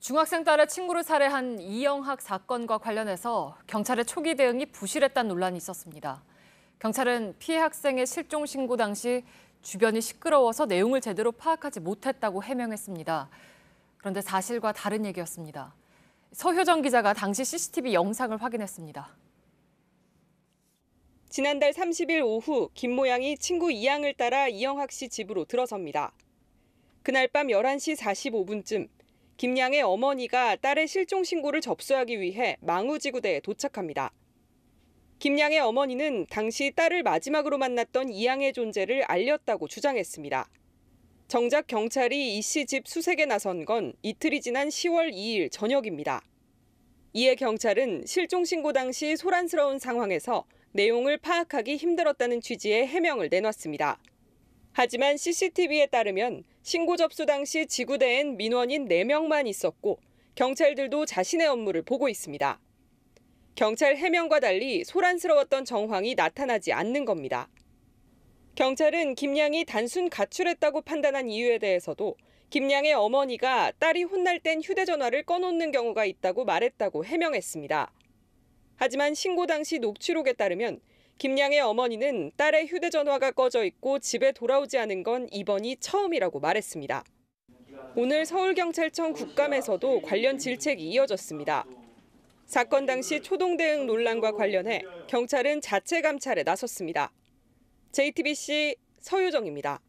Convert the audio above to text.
중학생 딸의 친구를 살해한 이영학 사건과 관련해서 경찰의 초기 대응이 부실했다는 논란이 있었습니다. 경찰은 피해 학생의 실종 신고 당시 주변이 시끄러워서 내용을 제대로 파악하지 못했다고 해명했습니다. 그런데 사실과 다른 얘기였습니다. 서효정 기자가 당시 CCTV 영상을 확인했습니다. 지난달 30일 오후 김 모 양이 친구 이양을 따라 이영학 씨 집으로 들어섭니다. 그날 밤 11시 45분쯤 김양의 어머니가 딸의 실종 신고를 접수하기 위해 망우지구대에 도착합니다. 김양의 어머니는 당시 딸을 마지막으로 만났던 이양의 존재를 알렸다고 주장했습니다. 정작 경찰이 이 씨 집 수색에 나선 건 이틀이 지난 10월 2일 저녁입니다. 이에 경찰은 실종 신고 당시 소란스러운 상황에서 내용을 파악하기 힘들었다는 취지의 해명을 내놨습니다. 하지만 CCTV에 따르면 신고 접수 당시 지구대엔 민원인 4명만 있었고 경찰들도 자신의 업무를 보고 있습니다. 경찰 해명과 달리 소란스러웠던 정황이 나타나지 않는 겁니다. 경찰은 김양이 단순 가출했다고 판단한 이유에 대해서도 김양의 어머니가 딸이 혼날 땐 휴대전화를 꺼놓는 경우가 있다고 말했다고 해명했습니다. 하지만 신고 당시 녹취록에 따르면 김양의 어머니는 딸의 휴대전화가 꺼져 있고 집에 돌아오지 않은 건 이번이 처음이라고 말했습니다. 오늘 서울경찰청 국감에서도 관련 질책이 이어졌습니다. 사건 당시 초동 대응 논란과 관련해 경찰은 자체 감찰에 나섰습니다. JTBC 서유정입니다.